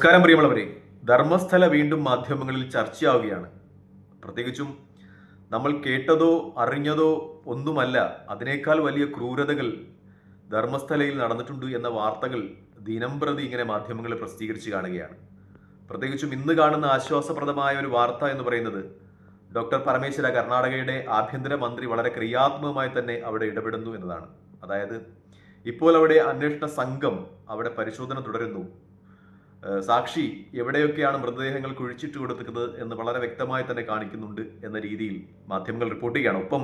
നമസ്കാരം പ്രിയമുള്ളവരെ. ധർമ്മസ്ഥല വീണ്ടും മാധ്യമങ്ങളിൽ ചർച്ചയാവുകയാണ്. പ്രത്യേകിച്ചും നമ്മൾ കേട്ടതോ അറിഞ്ഞതോ ഒന്നുമല്ല അതിനേക്കാൾ വലിയ ക്രൂരതകൾ ധർമ്മസ്ഥലയിൽ നടന്നിട്ടുണ്ട് എന്ന വാർത്തകൾ ദിനംപ്രതി ഇങ്ങനെ മാധ്യമങ്ങളിൽ പ്രസിദ്ധീകരിച്ച് കാണുകയാണ്. പ്രത്യേകിച്ചും ഇന്ന് കാണുന്ന ആശ്വാസപ്രദമായ ഒരു വാർത്ത എന്ന് പറയുന്നത് ഡോക്ടർ പരമേശ്വര കർണാടകയുടെ ആഭ്യന്തര മന്ത്രി വളരെ ക്രിയാത്മകമായി തന്നെ അവിടെ ഇടപെടുന്നു എന്നതാണ്. അതായത് ഇപ്പോൾ അവിടെ അന്വേഷണ സംഘം അവിടെ പരിശോധന തുടരുന്നു. സാക്ഷി എവിടെയൊക്കെയാണ് മൃതദേഹങ്ങൾ കുഴിച്ചിട്ട് കൊടുത്തത് എന്ന് വളരെ വ്യക്തമായി തന്നെ കാണിക്കുന്നുണ്ട് എന്ന രീതിയിൽ മാധ്യമങ്ങൾ റിപ്പോർട്ട് ചെയ്യുകയാണ്. ഒപ്പം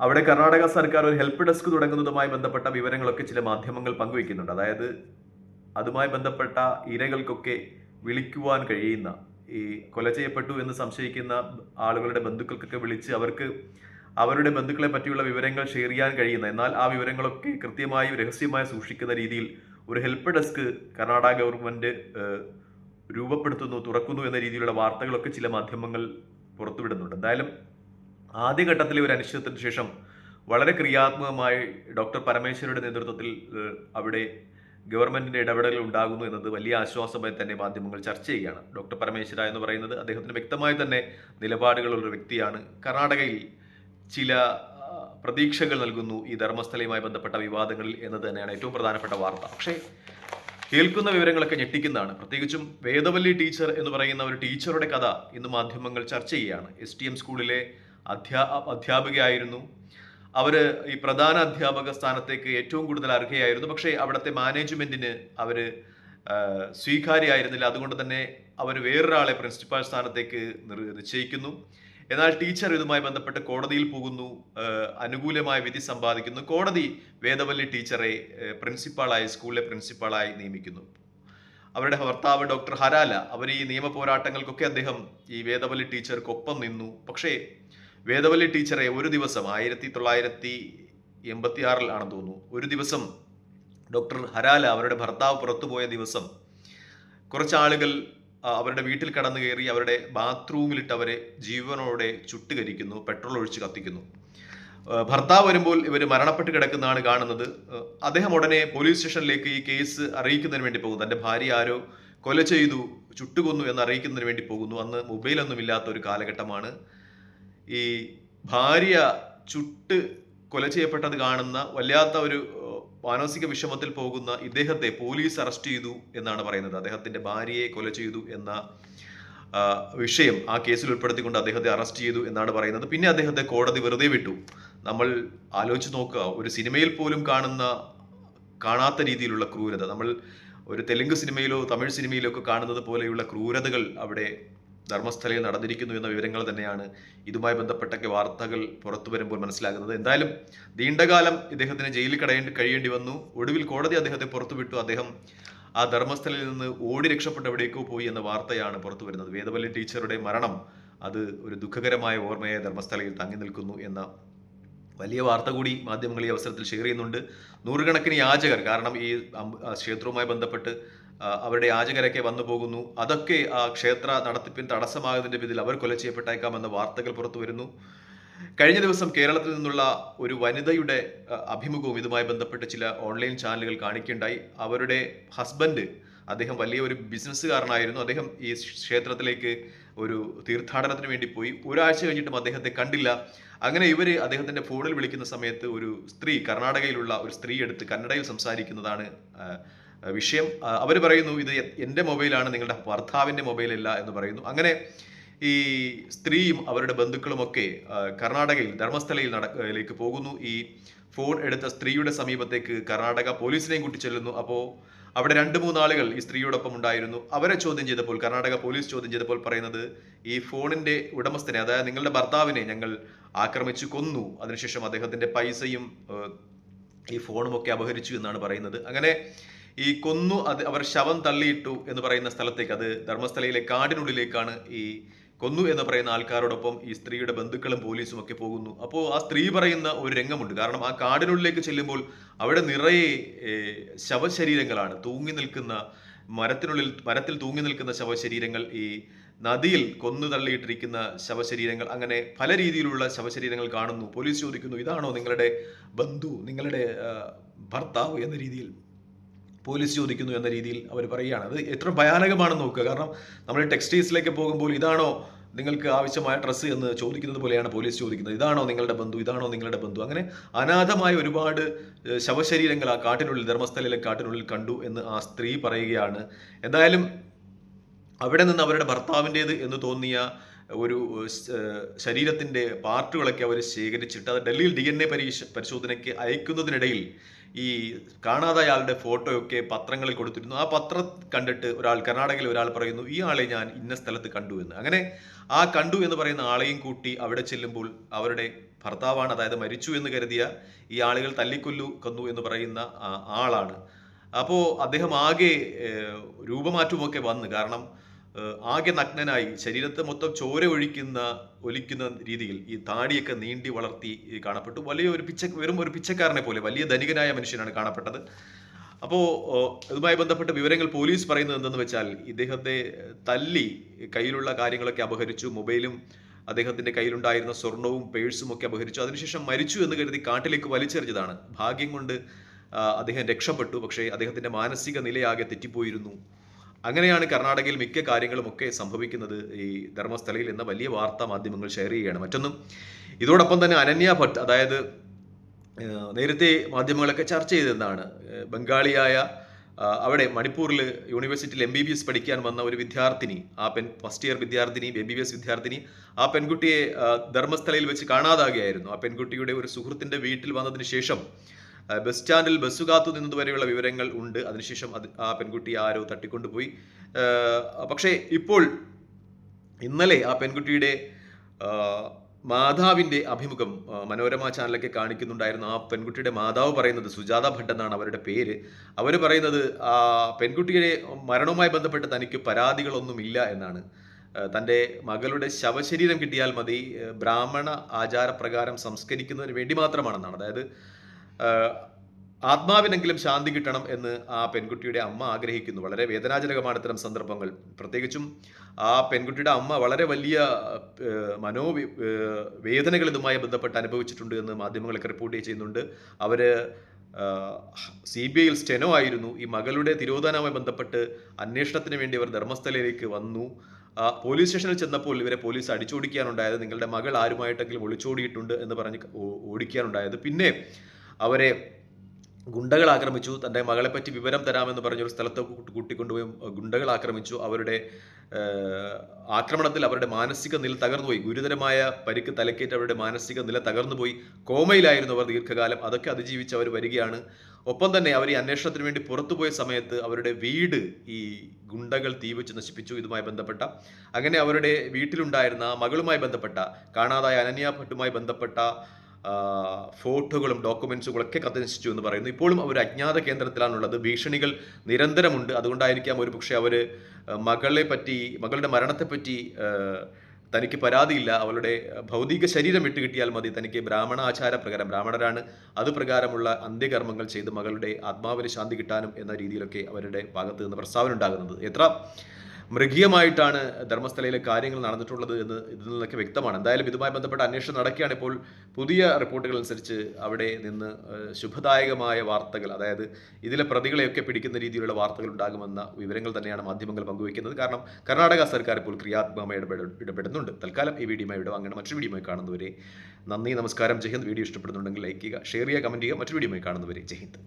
അവിടെ കർണാടക സർക്കാർ ഒരു ഹെൽപ്പ് ഡെസ്ക് തുടങ്ങുന്നതുമായി ബന്ധപ്പെട്ട വിവരങ്ങളൊക്കെ ചില മാധ്യമങ്ങൾ പങ്കുവെക്കുന്നുണ്ട് അതായത് അതുമായി ബന്ധപ്പെട്ട ഇരകൾക്കൊക്കെ വിളിക്കുവാൻ കഴിയുന്ന ഈ കൊല ചെയ്യപ്പെട്ടു എന്ന് സംശയിക്കുന്ന ആളുകളുടെ ബന്ധുക്കൾക്കൊക്കെ വിളിച്ച് അവർക്ക് അവരുടെ ബന്ധുക്കളെ പറ്റിയുള്ള വിവരങ്ങൾ ഷെയർ ചെയ്യാൻ കഴിയുന്ന എന്നാൽ ആ വിവരങ്ങളൊക്കെ കൃത്യമായി രഹസ്യമായി സൂക്ഷിക്കുന്ന രീതിയിൽ ഒരു ഹെൽപ്പ് ഡെസ്ക് കർണാടക ഗവൺമെന്റ് രൂപപ്പെടുത്തുന്നു തുറക്കുന്നു എന്ന രീതിയിലുള്ള വാർത്തകളൊക്കെ ചില മാധ്യമങ്ങൾ പുറത്തുവിടുന്നുണ്ട്. എന്തായാലും ആദ്യഘട്ടത്തിലെ ഒരു അനിശ്ചിതത്തിന് ശേഷം വളരെ ക്രിയാത്മകമായി ഡോക്ടർ പരമേശ്വരയുടെ നേതൃത്വത്തിൽ അവിടെ ഗവൺമെന്റിന്റെ ഇടപെടലുകൾ ഉണ്ടാകുന്നു എന്നത് വലിയ ആശ്വാസമായി തന്നെ മാധ്യമങ്ങൾ ചർച്ച ചെയ്യുകയാണ്. ഡോക്ടർ പരമേശ്വര എന്ന് പറയുന്നത് അദ്ദേഹത്തിന് വ്യക്തമായി തന്നെ നിലപാടുകളുള്ള ഒരു വ്യക്തിയാണ്. കർണാടകയിൽ ചില പ്രതീക്ഷകൾ നൽകുന്നു ഈ ധർമ്മസ്ഥലയുമായി ബന്ധപ്പെട്ട വിവാദങ്ങളിൽ എന്ന് തന്നെയാണ് ഏറ്റവും പ്രധാനപ്പെട്ട വാർത്ത. പക്ഷേ കേൾക്കുന്ന വിവരങ്ങളൊക്കെ ഞെട്ടിക്കുന്നതാണ്. പ്രത്യേകിച്ചും വേദവല്ലി ടീച്ചർ എന്ന് പറയുന്ന ഒരു ടീച്ചറുടെ കഥ ഇന്ന് മാധ്യമങ്ങൾ ചർച്ച ചെയ്യുകയാണ്. എസ് ടി എം സ്കൂളിലെ അധ്യാ അധ്യാപികയായിരുന്നു. അവർ ഈ പ്രധാന അധ്യാപക സ്ഥാനത്തേക്ക് ഏറ്റവും കൂടുതൽ അർഹയായിരുന്നു. പക്ഷേ അവിടുത്തെ മാനേജ്മെന്റിന് അവർ സ്വീകാര്യമായിരുന്നില്ല അതുകൊണ്ട് തന്നെ അവർ വേറൊരാളെ പ്രിൻസിപ്പാൾ സ്ഥാനത്തേക്ക് നിശ്ചയിക്കുന്നു. എന്നാൽ ടീച്ചർ ഇതുമായി ബന്ധപ്പെട്ട് കോടതിയിൽ പോകുന്നു അനുകൂലമായ വിധി സമ്പാദിക്കുന്നു. കോടതി വേദവല്ലി ടീച്ചറെ പ്രിൻസിപ്പാളായി സ്കൂളിലെ പ്രിൻസിപ്പാളായി നിയമിക്കുന്നു. അവരുടെ ഭർത്താവ് ഡോക്ടർ ഹരാല അവർ ഈ നിയമ പോരാട്ടങ്ങൾക്കൊക്കെ അദ്ദേഹം ഈ വേദവല്ലി ടീച്ചർക്കൊപ്പം നിന്നു. പക്ഷേ വേദവല്ലി ടീച്ചറെ ഒരു ദിവസം ആയിരത്തി തൊള്ളായിരത്തി എൺപത്തി തോന്നുന്നു ഒരു ദിവസം ഡോക്ടർ ഹരാല അവരുടെ ഭർത്താവ് പുറത്തുപോയ ദിവസം കുറച്ച് ആളുകൾ ആ, അവരുടെ വീട്ടിൽ കടന്നു കയറി അവരുടെ ബാത്റൂമിലിട്ട് അവരെ ജീവനോടെ ചുട്ടുകരിക്കുന്നു പെട്രോൾ ഒഴിച്ച് കത്തിക്കുന്നു. ഭർത്താവ് വരുമ്പോൾ ഇവർ മരണപ്പെട്ട് കിടക്കുന്നതാണ് കാണുന്നത്. അദ്ദേഹം ഉടനെ പോലീസ് സ്റ്റേഷനിലേക്ക് ഈ കേസ് അറിയിക്കുന്നതിന് വേണ്ടി പോകുന്നു. തന്റെ ഭാര്യ ആരോ കൊല ചെയ്തു ചുട്ടുകൊന്നു എന്ന് അറിയിക്കുന്നതിന് വേണ്ടി പോകുന്നു. അന്ന് മൊബൈലൊന്നും ഇല്ലാത്ത ഒരു കാലഘട്ടമാണ്. ഈ ഭാര്യ ചുട്ട് കൊല ചെയ്യപ്പെട്ടത് കാണുന്ന വല്ലാത്ത ഒരു മാനസിക വിഷമത്തിൽ പോകുന്ന ഇദ്ദേഹത്തെ പോലീസ് അറസ്റ്റ് ചെയ്തു എന്നാണ് പറയുന്നത്. അദ്ദേഹത്തിന്റെ ഭാര്യയെ കൊല ചെയ്തു എന്ന വിഷയം ആ കേസിൽ ഉൾപ്പെടുത്തിക്കൊണ്ട് അദ്ദേഹത്തെ അറസ്റ്റ് ചെയ്തു എന്നാണ് പറയുന്നത്. പിന്നെ അദ്ദേഹത്തെ കോടതി വെറുതെ വിട്ടു. നമ്മൾ ആലോചിച്ച് നോക്കുക ഒരു സിനിമയിൽ പോലും കാണുന്ന കാണാത്ത രീതിയിലുള്ള ക്രൂരത. നമ്മൾ ഒരു തെലുങ്ക് സിനിമയിലോ തമിഴ് സിനിമയിലോ ഒക്കെ കാണുന്നത് പോലെയുള്ള ക്രൂരതകൾ അവിടെ ധർമ്മസ്ഥലയിൽ നടന്നിരിക്കുന്നു എന്ന വിവരങ്ങൾ തന്നെയാണ് ഇതുമായി ബന്ധപ്പെട്ടൊക്കെ വാർത്തകൾ പുറത്തു വരുമ്പോൾ മനസ്സിലാകുന്നത്. എന്തായാലും നീണ്ടകാലം ഇദ്ദേഹത്തിന് ജയിലിൽ കടയേണ്ടി കഴിയേണ്ടി വന്നു. ഒടുവിൽ കോടതി അദ്ദേഹത്തെ പുറത്തുവിട്ടു അദ്ദേഹം ആ ധർമ്മസ്ഥലയിൽ നിന്ന് ഓടി രക്ഷപ്പെട്ട് എവിടേക്കോ പോയി എന്ന വാർത്തയാണ് പുറത്തു വരുന്നത്. വേദവല്ലി ടീച്ചറുടെ മരണം അത് ഒരു ദുഃഖകരമായ ഓർമ്മയെ ധർമ്മസ്ഥലയിൽ തങ്ങി നിൽക്കുന്നു എന്ന വലിയ വാർത്ത കൂടി മാധ്യമങ്ങൾ ഈ അവസരത്തിൽ ഷെയർ ചെയ്യുന്നുണ്ട്. നൂറുകണക്കിന് യാചകർ കാരണം ഈ ക്ഷേത്രവുമായി ബന്ധപ്പെട്ട് അവരുടെ യാചകരൊക്കെ വന്നു പോകുന്നു. അതൊക്കെ ആ ക്ഷേത്ര നടത്തിപ്പിന് തടസ്സമാകുന്നതിന്റെ പേരിൽ അവർ കൊല ചെയ്യപ്പെട്ടേക്കാമെന്ന വാർത്തകൾ പുറത്തു വരുന്നു. കഴിഞ്ഞ ദിവസം കേരളത്തിൽ നിന്നുള്ള ഒരു വനിതയുടെ അഭിമുഖവും ഇതുമായി ബന്ധപ്പെട്ട് ചില ഓൺലൈൻ ചാനലുകൾ കാണിക്കുകയുണ്ടായി. അവരുടെ ഹസ്ബൻഡ് അദ്ദേഹം വലിയ ഒരു ബിസിനസ്സുകാരനായിരുന്നു. അദ്ദേഹം ഈ ക്ഷേത്രത്തിലേക്ക് ഒരു തീർത്ഥാടനത്തിന് വേണ്ടി പോയി. ഒരാഴ്ച കഴിഞ്ഞിട്ടും അദ്ദേഹത്തെ കണ്ടില്ല. അങ്ങനെ ഇവർ അദ്ദേഹത്തിന്റെ ഫോണിൽ വിളിക്കുന്ന സമയത്ത് ഒരു സ്ത്രീ കർണാടകയിലുള്ള ഒരു സ്ത്രീ എടുത്ത് കന്നഡയിൽ സംസാരിക്കുന്നതാണ് വിഷയം. അവർ പറയുന്നു ഇത് എന്റെ മൊബൈലാണ് നിങ്ങളുടെ ഭർത്താവിന്റെ മൊബൈലല്ല എന്ന് പറയുന്നു. അങ്ങനെ ഈ സ്ത്രീയും അവരുടെ ബന്ധുക്കളുമൊക്കെ കർണാടകയിൽ ധർമ്മസ്ഥലയിൽ നടക്കിലേക്ക് പോകുന്നു. ഈ ഫോൺ എടുത്ത സ്ത്രീയുടെ സമീപത്തേക്ക് കർണാടക പോലീസിനെയും കൂട്ടി ചെല്ലുന്നു. അപ്പോൾ അവിടെ രണ്ട് മൂന്നാളുകൾ ഈ സ്ത്രീയോടൊപ്പം ഉണ്ടായിരുന്നു. അവരെ ചോദ്യം ചെയ്തപ്പോൾ കർണാടക പോലീസ് ചോദ്യം ചെയ്തപ്പോൾ പറയുന്നത് ഈ ഫോണിന്റെ ഉടമസ്ഥനെ അതായത് നിങ്ങളുടെ ഭർത്താവിനെ ഞങ്ങൾ ആക്രമിച്ചു കൊന്നു. അതിനുശേഷം അദ്ദേഹത്തിന്റെ പൈസയും ഈ ഫോണുമൊക്കെ അപഹരിച്ചു എന്നാണ് പറയുന്നത്. അങ്ങനെ ഈ കൊന്നു അത് അവർ ശവം തള്ളിയിട്ടു എന്ന് പറയുന്ന സ്ഥലത്തേക്ക് അത് ധർമ്മസ്ഥലയിലെ കാടിനുള്ളിലേക്കാണ് ഈ കൊന്നു എന്ന് പറയുന്ന ആൾക്കാരോടൊപ്പം ഈ സ്ത്രീയുടെ ബന്ധുക്കളും പോലീസും ഒക്കെ പോകുന്നു. അപ്പോൾ ആ സ്ത്രീ പറയുന്ന ഒരു രംഗമുണ്ട്. കാരണം ആ കാടിനുള്ളിലേക്ക് ചെല്ലുമ്പോൾ അവിടെ നിറയെ ശവശരീരങ്ങളാണ്. തൂങ്ങി നിൽക്കുന്ന മരത്തിനുള്ളിൽ മരത്തിൽ തൂങ്ങി നിൽക്കുന്ന ശവശരീരങ്ങൾ ഈ നദിയിൽ കൊന്നു തള്ളിയിട്ടിരിക്കുന്ന ശവശരീരങ്ങൾ അങ്ങനെ പല രീതിയിലുള്ള ശവശരീരങ്ങൾ കാണുന്നു. പോലീസ് ചോദിക്കുന്നു ഇതാണോ നിങ്ങളുടെ ബന്ധു നിങ്ങളുടെ ഭർത്താവ്? എന്ന രീതിയിൽ പോലീസ് ചോദിക്കുന്നു എന്ന രീതിയിൽ അവർ പറയുകയാണ്. അത് എത്ര ഭയാനകമാണെന്ന് നോക്കുക. കാരണം നമ്മൾ ടെക്സ്റ്റൈൽസിലേക്ക് പോകുമ്പോൾ ഇതാണോ നിങ്ങൾക്ക് ആവശ്യമായ ഡ്രസ്സ് എന്ന് ചോദിക്കുന്നത് പോലെയാണ് പോലീസ് ചോദിക്കുന്നത്. ഇതാണോ നിങ്ങളുടെ ബന്ധു? ഇതാണോ നിങ്ങളുടെ ബന്ധു? അങ്ങനെ അനാഥമായ ഒരുപാട് ശവശരീരങ്ങൾ ആ കാട്ടിനുള്ളിൽ ധർമ്മസ്ഥലയിലെ കാട്ടിനുള്ളിൽ കണ്ടു എന്ന് ആ സ്ത്രീ പറയുകയാണ്. എന്തായാലും അവിടെ നിന്ന് അവരുടെ ഭർത്താവിന്റേത് എന്ന് തോന്നിയ ഒരു ശരീരത്തിന്റെ പാർട്ടുകളൊക്കെ അവർ ശേഖരിച്ചിട്ട് അത് ഡൽഹിയിൽ ഡി എൻ എ പരീക്ഷ പരിശോധനയ്ക്ക് അയക്കുന്നതിനിടയിൽ ഈ കാണാതായ ആളുടെ ഫോട്ടോയൊക്കെ പത്രങ്ങളിൽ കൊടുത്തിരുന്നു. ആ പത്രം കണ്ടിട്ട് ഒരാൾ കർണാടകയിൽ ഒരാൾ പറയുന്നു ഈ ആളെ ഞാൻ ഇന്ന സ്ഥലത്ത് കണ്ടു എന്ന്. അങ്ങനെ ആ കണ്ടു എന്ന് പറയുന്ന ആളെയും കൂട്ടി അവിടെ ചെല്ലുമ്പോൾ അവരുടെ ഭർത്താവാണ് അതായത് മരിച്ചു എന്ന് കരുതിയ ഈ ആളുകൾ തല്ലിക്കൊല്ലു കൊന്നു എന്ന് പറയുന്ന ആളാണ്. അപ്പോൾ അദ്ദേഹം ആകെ രൂപമാറ്റമൊക്കെ വന്ന്. കാരണം ആകെ നഗ്നനായി ശരീരത്തെ മൊത്തം ചോര ഒഴിക്കുന്ന ഒലിക്കുന്ന രീതിയിൽ ഈ താടിയൊക്കെ നീണ്ടി വളർത്തി കാണപ്പെട്ടു. വലിയ ഒരു പിച്ച വെറും ഒരു പിച്ചക്കാരനെ പോലെ വലിയ ധനികനായ മനുഷ്യനാണ് കാണപ്പെട്ടത്. അപ്പോൾ ഇതുമായി ബന്ധപ്പെട്ട വിവരങ്ങൾ പോലീസ് പറയുന്നത് എന്തെന്ന് വെച്ചാൽ ഇദ്ദേഹത്തെ തല്ലി കയ്യിലുള്ള കാര്യങ്ങളൊക്കെ അപഹരിച്ചു. മൊബൈലും അദ്ദേഹത്തിന്റെ കയ്യിലുണ്ടായിരുന്ന സ്വർണവും പേഴ്സും ഒക്കെ അപഹരിച്ചു. അതിനുശേഷം മരിച്ചു എന്ന് കരുതി കാട്ടിലേക്ക് വലിച്ചെറിഞ്ഞതാണ്. ഭാഗ്യം കൊണ്ട് അദ്ദേഹം രക്ഷപ്പെട്ടു. പക്ഷേ അദ്ദേഹത്തിന്റെ മാനസിക നിലയാകെ തെറ്റിപ്പോയിരുന്നു. അങ്ങനെയാണ് കർണാടകയിൽ മിക്ക കാര്യങ്ങളും ഒക്കെ സംഭവിക്കുന്നത്. ഈ ധർമ്മസ്ഥലയിൽ എന്ന വലിയ വാർത്താ മാധ്യമങ്ങൾ ഷെയർ ചെയ്യുകയാണ്. മറ്റൊന്നും ഇതോടൊപ്പം തന്നെ അനന്യ ഭട്ട് അതായത് നേരത്തെ മാധ്യമങ്ങളൊക്കെ ചർച്ച ചെയ്തതെന്നാണ് ബംഗാളിയായ അവിടെ മണിപ്പൂരിൽ യൂണിവേഴ്സിറ്റിയിൽ എം ബി ബി എസ് പഠിക്കാൻ വന്ന ഒരു വിദ്യാർത്ഥിനി ആ പെൺ ഫസ്റ്റ് ഇയർ വിദ്യാർത്ഥിനി എം ബി ബി എസ് വിദ്യാർത്ഥിനി ആ പെൺകുട്ടിയെ ധർമ്മസ്ഥലയിൽ വെച്ച് കാണാതാകുകയായിരുന്നു. ആ പെൺകുട്ടിയുടെ ഒരു സുഹൃത്തിന്റെ വീട്ടിൽ വന്നതിന് ശേഷം ബസ് സ്റ്റാൻഡിൽ ബസ് കാത്തു നിന്നതുവരെയുള്ള വിവരങ്ങൾ ഉണ്ട്. അതിനുശേഷം അത് ആ പെൺകുട്ടി ആരോ തട്ടിക്കൊണ്ടുപോയി. പക്ഷേ ഇപ്പോൾ ഇന്നലെ ആ പെൺകുട്ടിയുടെ മാതാവിന്റെ അഭിമുഖം മനോരമ ചാനലൊക്കെ കാണിക്കുന്നുണ്ടായിരുന്നു. ആ പെൺകുട്ടിയുടെ മാതാവ് പറയുന്നത് സുജാത ഭട്ട് എന്നാണ് അവരുടെ പേര്. അവർ പറയുന്നത് ആ പെൺകുട്ടിയുടെ മരണവുമായി ബന്ധപ്പെട്ട് തനിക്ക് പരാതികളൊന്നുമില്ല എന്നാണ്. തന്റെ മകളുടെ ശവശരീരം കിട്ടിയാൽ മതി. ബ്രാഹ്മണ ആചാരപ്രകാരം സംസ്കരിക്കുന്നതിന് വേണ്ടി മാത്രമാണെന്നാണ് അതായത് ആത്മാവിനെങ്കിലും ശാന്തി കിട്ടണം എന്ന് ആ പെൺകുട്ടിയുടെ അമ്മ ആഗ്രഹിക്കുന്നു. വളരെ വേദനാജനകമാണ് ഇത്തരം സന്ദർഭങ്ങൾ. പ്രത്യേകിച്ചും ആ പെൺകുട്ടിയുടെ അമ്മ വളരെ വലിയ മനോ വേദനകൾ ഇതുമായി ബന്ധപ്പെട്ട് അനുഭവിച്ചിട്ടുണ്ട് എന്ന് മാധ്യമങ്ങളൊക്കെ റിപ്പോർട്ട് ചെയ്യുന്നുണ്ട്. അവർ സി ബി ഐയിൽ സ്റ്റെനോ ആയിരുന്നു. ഈ മകളുടെ തിരോധാനവുമായി ബന്ധപ്പെട്ട് അന്വേഷണത്തിന് വേണ്ടി അവർ ധർമ്മസ്ഥലയിലേക്ക് വന്നു. പോലീസ് സ്റ്റേഷനിൽ ചെന്നപ്പോൾ ഇവരെ പോലീസ് അടിച്ചോടിക്കാനുണ്ടായത് നിങ്ങളുടെ മകൾ ആരുമായിട്ടെങ്കിലും ഒളിച്ചോടിയിട്ടുണ്ട് എന്ന് പറഞ്ഞ് ഓടിക്കാനുണ്ടായത്. പിന്നെ അവരെ ഗുണ്ടകൾ ആക്രമിച്ചു തന്റെ മകളെ പറ്റി വിവരം തരാമെന്ന് പറഞ്ഞൊരു സ്ഥലത്ത് കൂട്ടി- കൂട്ടിക്കൊണ്ടുപോയി ഗുണ്ടകൾ ആക്രമിച്ചു. അവരുടെ ആക്രമണത്തിൽ അവരുടെ മാനസിക നില തകർന്നുപോയി. ഗുരുതരമായ പരിക്ക് തലക്കേറ്റ് അവരുടെ മാനസിക നില തകർന്നുപോയി. കോമയിലായിരുന്നു അവർ ദീർഘകാലം. അതൊക്കെ അതിജീവിച്ച് അവർ വരികയാണ്. ഒപ്പം തന്നെ അവർ ഈ അന്വേഷണത്തിന് വേണ്ടി പുറത്തുപോയ സമയത്ത് അവരുടെ വീട് ഈ ഗുണ്ടകൾ തീവച്ച് നശിപ്പിച്ചു. ഇതുമായി ബന്ധപ്പെട്ട അങ്ങനെ അവരുടെ വീട്ടിലുണ്ടായിരുന്ന മകളുമായി ബന്ധപ്പെട്ട കാണാതായ അനന്യ ഭട്ടുമായി ബന്ധപ്പെട്ട ഫോട്ടോകളും ഡോക്യുമെൻസുകളും ഒക്കെ കത്തിനശിച്ചു എന്ന് പറയുന്നു. ഇപ്പോഴും അവർ അജ്ഞാത കേന്ദ്രത്തിലാണുള്ളത്. ഭീഷണികൾ നിരന്തരമുണ്ട്. അതുകൊണ്ടായിരിക്കാം ഒരു പക്ഷേ അവർ മകളെ പറ്റി മകളുടെ മരണത്തെപ്പറ്റി തനിക്ക് പരാതിയില്ല. അവളുടെ ഭൗതിക ശരീരം വിട്ടുകിട്ടിയാൽ മതി. തനിക്ക് ബ്രാഹ്മണ ആചാര പ്രകാരം ബ്രാഹ്മണരാണ്. അത് പ്രകാരമുള്ള അന്ത്യകർമ്മങ്ങൾ ചെയ്ത് മകളുടെ ആത്മാവിന് ശാന്തി കിട്ടാനും എന്ന രീതിയിലൊക്കെ അവരുടെ ഭാഗത്ത് നിന്ന് പ്രസ്താവന ഉണ്ടാകുന്നത്. എത്ര? മൃഗീയമായിട്ടാണ് ധർമ്മസ്ഥലയിലെ കാര്യങ്ങൾ നടന്നിട്ടുള്ളത് എന്ന് ഇതിൽ നിന്നൊക്കെ വ്യക്തമാണ്. എന്തായാലും ഇതുമായി ബന്ധപ്പെട്ട അന്വേഷണം നടക്കുകയാണ് ഇപ്പോൾ പുതിയ റിപ്പോർട്ടുകൾ അനുസരിച്ച് അവിടെ നിന്ന് ശുഭദായകമായ വാർത്തകൾ അതായത് ഇതിലെ പ്രതികളെയൊക്കെ പിടിക്കുന്ന രീതിയിലുള്ള വാർത്തകൾ ഉണ്ടാകുമെന്ന വിവരങ്ങൾ തന്നെയാണ് മാധ്യമങ്ങൾ പങ്കുവയ്ക്കുന്നത്. കാരണം കർണാടക സർക്കാർ ഇപ്പോൾ ക്രിയാത്മകമായി ഇടപെട ഇടപെടുന്നുണ്ട്. തൽക്കാലം ഈ വീഡിയോ ഇവിടെ അങ്ങനെ മറ്റൊരു വീഡിയോ കാണുന്നവരെ നന്ദി നമസ്കാരം ജയ്ഹിന്ദ് വീഡിയോ ഇഷ്ടപ്പെടുന്നുണ്ടെങ്കിൽ ലൈക്ക് ചെയ്യുക ഷെയർ ചെയ്യുക കമന്റ് ചെയ്യുക. മറ്റൊരു വീഡിയോമായി കാണുന്നവരെ ജയ്ഹിന്ദ്